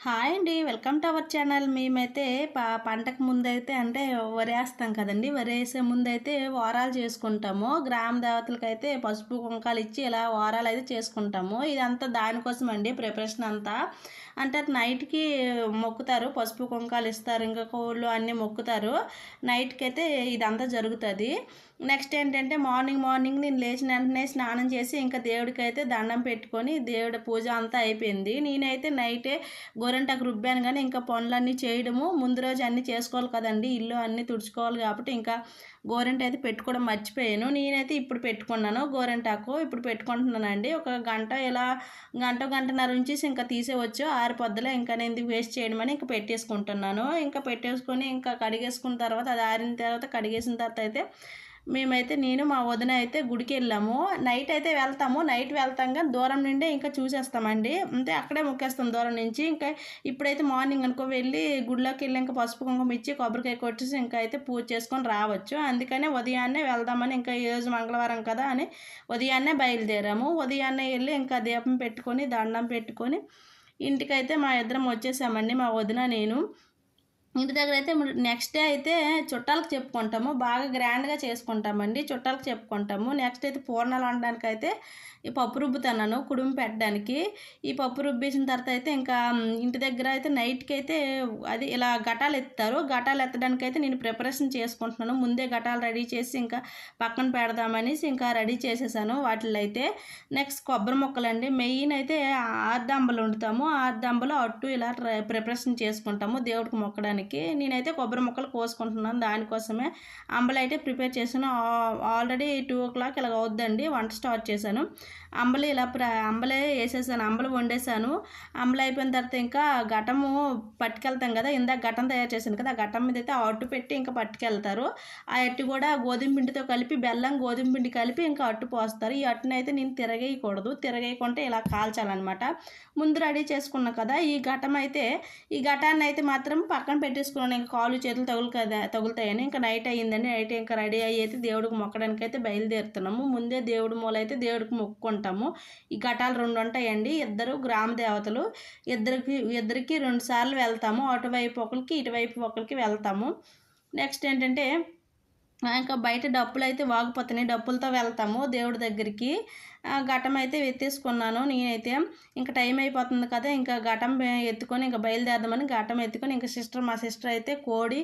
Hi అండి welcome to our channel. మేమైతే పా పంటకు ముందైతే అంటే వరేస్తాం కదండి. వరి వేసే ముందైతే వారాలు చేసుకుంటాము. గ్రామ దేవతలకైతే పసుపు కుంకాలు ఇచ్చి ఇలా వారాలు అయితే చేసుకుంటాము. ఇదంతా దానికోసం అండి ప్రిపరేషన్ అంతా. అంటే నైట్కి మొక్కుతారు పసుపు కుంకాలు ఇస్తారు ఇంకా కోళ్ళు అన్నీ మొక్కుతారు. నైట్కి అయితే ఇదంతా జరుగుతుంది. నెక్స్ట్ ఏంటంటే మార్నింగ్ మార్నింగ్ నేను లేచిన వెంటనే స్నానం చేసి ఇంకా దేవుడికి అయితే దండం పెట్టుకొని దేవుడి పూజ అంతా అయిపోయింది. నేనైతే నైటే గోరంటాకు రుబ్బాను కానీ ఇంకా పనులన్నీ చేయడము. ముందు రోజు అన్నీ చేసుకోవాలి కదండి. ఇల్లు అన్నీ తుడుచుకోవాలి కాబట్టి ఇంకా గోరెంట అయితే పెట్టుకోవడం మర్చిపోయాను. నేనైతే ఇప్పుడు పెట్టుకున్నాను గోరెంటాకు. ఇప్పుడు పెట్టుకుంటున్నానండి. ఒక గంట ఇలా గంట గంటన్నర నుంచి ఇంకా తీసేవచ్చు ఆరు పొద్దులో ఇంకా నేను వేస్ట్ చేయడం అని ఇంకా పెట్టేసుకుంటున్నాను. ఇంకా పెట్టేసుకొని ఇంకా కడిగేసుకున్న తర్వాత అది ఆరిన తర్వాత కడిగేసిన తర్వాత అయితే మేమైతే నేను మా వదిన అయితే గుడికి వెళ్ళాము. నైట్ అయితే వెళ్తాము. నైట్ వెళ్తాం కానీ దూరం నుండే ఇంకా చూసేస్తామండి. అంటే అక్కడే మొక్కేస్తాం దూరం నుంచి. ఇంకా ఇప్పుడైతే మార్నింగ్ అనుకో వెళ్ళి గుడిలోకి వెళ్ళి ఇంకా పసుపు కుంకుమ ఇచ్చి కొబ్బరికాయ కొట్టేసి ఇంకా అయితే పూజ చేసుకొని రావచ్చు. అందుకనే ఉదయాన్నే వెళ్దామని ఇంకా ఈరోజు మంగళవారం కదా అని ఉదయాన్నే బయలుదేరాము. ఉదయాన్నే వెళ్ళి ఇంకా దీపం పెట్టుకొని దండం పెట్టుకొని ఇంటికైతే మా ఇద్దరం వచ్చేసామండి మా వదిన నేను. ఇంటి దగ్గర అయితే నెక్స్ట్ డే అయితే చుట్టాలకు చెప్పుకుంటాము. బాగా గ్రాండ్గా చేసుకుంటామండి. చుట్టాలకు చెప్పుకుంటాము. నెక్స్ట్ అయితే పూర్ణాలు వండడానికి అయితే ఈ పప్పు రుబ్బుతున్నాను కుడుము పెట్టడానికి. ఈ పప్పు రుబ్బేసిన తర్వాత అయితే ఇంకా ఇంటి దగ్గర అయితే నైట్కి అయితే అది ఇలా ఘటాలు ఎత్తారు ఘటాలు ఎత్తడానికి అయితే నేను ప్రిపరేషన్ చేసుకుంటున్నాను. ముందే ఘటాలు రెడీ చేసి ఇంకా పక్కన పెడదామనేసి ఇంకా రెడీ చేసేసాను వాటిలో అయితే. నెక్స్ట్ కొబ్బరి మొక్కలు అండి మెయిన్ అయితే ఆర్దంబలు వండుతాము. ఆర్దంబలు అట్టు ఇలా ప్రిపరేషన్ చేసుకుంటాము దేవుడికి మొక్కడానికి. దానికి నేనైతే కొబ్బరి ముక్కలు కోసుకుంటున్నాను. దానికోసమే అంబలి అయితే ప్రిపేర్ చేశాను. ఆల్రెడీ టూ ఓ క్లాక్ ఇలా అవుద్దండి. వంట స్టార్ట్ చేశాను. అంబలి ఇలా అంబలే వేసేసాను. అంబలి వండేసాను అంబలి అయిపోయిన తర్వాత ఇంకా ఘటము పట్టుకెళ్తాం కదా. ఇందాక ఘటం తయారు చేశాను కదా. ఆ ఘటం మీద అయితే అట్టు పెట్టి ఇంకా పట్టుకెళ్తారు. ఆ అట్టు కూడా గోధుమ పిండితో కలిపి బెల్లం గోధుమ పిండి కలిపి ఇంకా అట్టు పోస్తారు. ఈ అట్టునైతే అయితే నేను తిరగేయకూడదు. తిరగేయకుంటే ఇలా కాల్చాలన్నమాట. ముందు రెడీ చేసుకున్నాను కదా. ఈ ఘటం అయితే ఈ ఘటాన్ని అయితే మాత్రం పక్కన పెట్టేసుకున్నాను. ఇంకా కాలు చేతులు తగులు కదా తగులుతాయని ఇంకా నైట్ అయ్యిందండి. నైట్ ఇంకా రెడీ అయ్యి అయితే దేవుడికి మొక్కడానికి అయితే బయలుదేరుతున్నాము. ముందే దేవుడి మూల అయితే దేవుడికి మొక్కుకుంటాము. ఈ ఘటాలు రెండు ఉంటాయండి. ఇద్దరు గ్రామ దేవతలు. ఇద్దరికి ఇద్దరికి రెండు సార్లు వెళ్తాము. అటువైపు ఒకరికి ఇటువైపు ఒకరికి వెళ్తాము. నెక్స్ట్ ఏంటంటే ఇంకా బయట డప్పులు అయితే వాగిపోతున్నాయి డప్పులతో వెళ్తాము దేవుడి దగ్గరికి. ఘటం అయితే ఎత్తేసుకున్నాను నేనైతే. ఇంకా టైం అయిపోతుంది కదా ఇంకా ఘటం ఎత్తుకొని ఇంకా బయలుదేరదామని ఘటం ఎత్తుకొని ఇంకా సిస్టర్ మా సిస్టర్ అయితే కోడి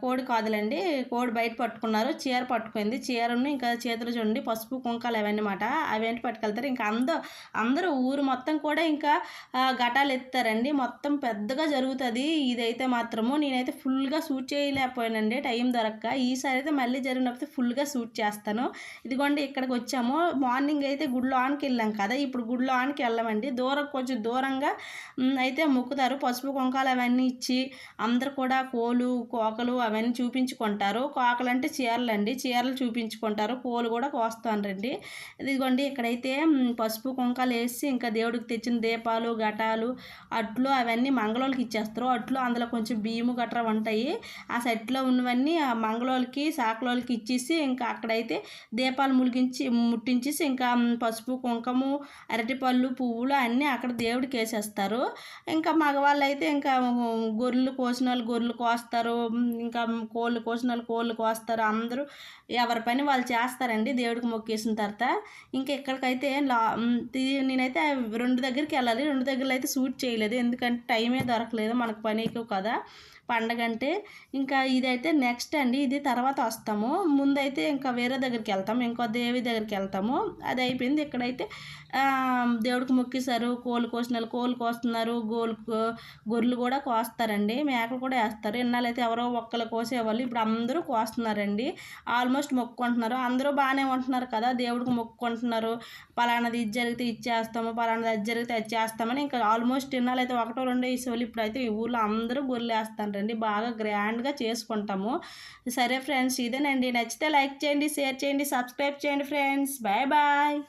కోడి కాదులండి. కోడి బయట పట్టుకున్నారు. చీర పట్టుకుంది. చీరను ఇంకా చేతులు చూడండి. పసుపు కుంకాలు అవన్నమాట. అవన్నీ పట్టుకెళ్తారు? ఇంకా అందరూ అందరూ ఊరు మొత్తం కూడా ఇంకా ఘటాలు ఎత్తారండి మొత్తం పెద్దగా జరుగుతుంది. ఇదైతే మాత్రము నేనైతే ఫుల్గా షూట్ చేయలేకపోయానండి. టైం దొరక్క. ఈసారి అయితే మళ్ళీ జరిగినప్పుడు ఫుల్గా షూట్ చేస్తాను. ఇదిగోండి ఇక్కడికి వచ్చాము. మార్నింగ్ అయితే గుడిలో ఆన్కి వెళ్ళాం కదా. ఇప్పుడు గుడిలో ఆన్కి వెళ్ళమండి. దూరం కొంచెం దూరంగా అయితే మొక్కుతారు. పసుపు కుంకాలు అవన్నీ ఇచ్చి అందరు కూడా కోలు కోకలు అవన్నీ చూపించుకుంటారు. కోకలు అంటే చీరలు అండి చీరలు చూపించుకుంటారు. పూలు కూడా కోస్తానండి. ఇదిగోండి ఇక్కడైతే పసుపు కుంకాలు వేసి ఇంకా దేవుడికి తెచ్చిన దీపాలు ఘటాలు అట్లు అవన్నీ మంగళోళ్ళకి ఇచ్చేస్తారు. అట్లు అందులో కొంచెం బియ్యము గట్రా ఉంటాయి. ఆ సెట్లో ఉన్నవన్నీ ఆ మంగళోళ్ళకి సాకలోళ్ళకి ఇచ్చేసి ఇంకా అక్కడైతే దీపాలు ములిగించి ముట్టించేసి ఇంకా పసుపు కుంకము అరటిపళ్ళు పువ్వులు అన్నీ అక్కడ దేవుడికి వేసేస్తారు. ఇంకా మగవాళ్ళు అయితే ఇంకా గొర్రెలు కోసిన వాళ్ళు గొర్రెలు కోస్తారు. ఇంకా కోళ్ళు కోసిన వాళ్ళు కోళ్ళు కోస్తారు అందరూ. ఎవరి పని వాళ్ళు చేస్తారండి దేవుడికి మొక్కేసిన తర్వాత. ఇంకా ఎక్కడికైతే లా నేనైతే రెండు దగ్గరికి వెళ్ళాలి. రెండు దగ్గరలో అయితే షూట్ చేయలేదు. ఎందుకంటే టైమే దొరకలేదు. మనకు పని ఎక్కువ కదా. పండగ అంటే ఇంకా ఇదైతే నెక్స్ట్ అండి ఇది తర్వాత వస్తాము. ముందైతే ఇంకా వేరే దగ్గరికి వెళ్తాము ఇంకో దేవి దగ్గరికి వెళ్తాము. అది అయిపోయింది. ఇక్కడైతే దేవుడికి మొక్కేశారు. కోళ్ళు కోసిన కోళ్ళు కోస్తున్నారు. గోలు గొర్రెలు కూడా కోస్తారండి. మేకలు కూడా వేస్తారు. ఇన్నాళ్ళైతే ఎవరో ఒక్కరు కోసేవాళ్ళు. ఇప్పుడు అందరూ కోస్తున్నారండి. ఆల్మోస్ట్ మొక్కుకుంటున్నారు. అందరూ బాగానే ఉంటున్నారు కదా. దేవుడికి మొక్కుకుంటున్నారు. పలానాది ఇది జరిగితే ఇచ్చేస్తాము పలానాది అది జరిగితే అది చేస్తామని ఇంకా ఆల్మోస్ట్ ఇన్నాళ్ళైతే ఒకటో రెండో ఇసేవాళ్ళు ఇప్పుడైతే ఈ ఊళ్ళో అందరూ గొర్రెలు వేస్తారు రండి బాగా గ్రాండ్గా చేసుకుంటాము. సరే ఫ్రెండ్స్ ఇదేనండి. నచ్చితే లైక్ చేయండి షేర్ చేయండి సబ్స్క్రైబ్ చేయండి ఫ్రెండ్స్. Bye bye.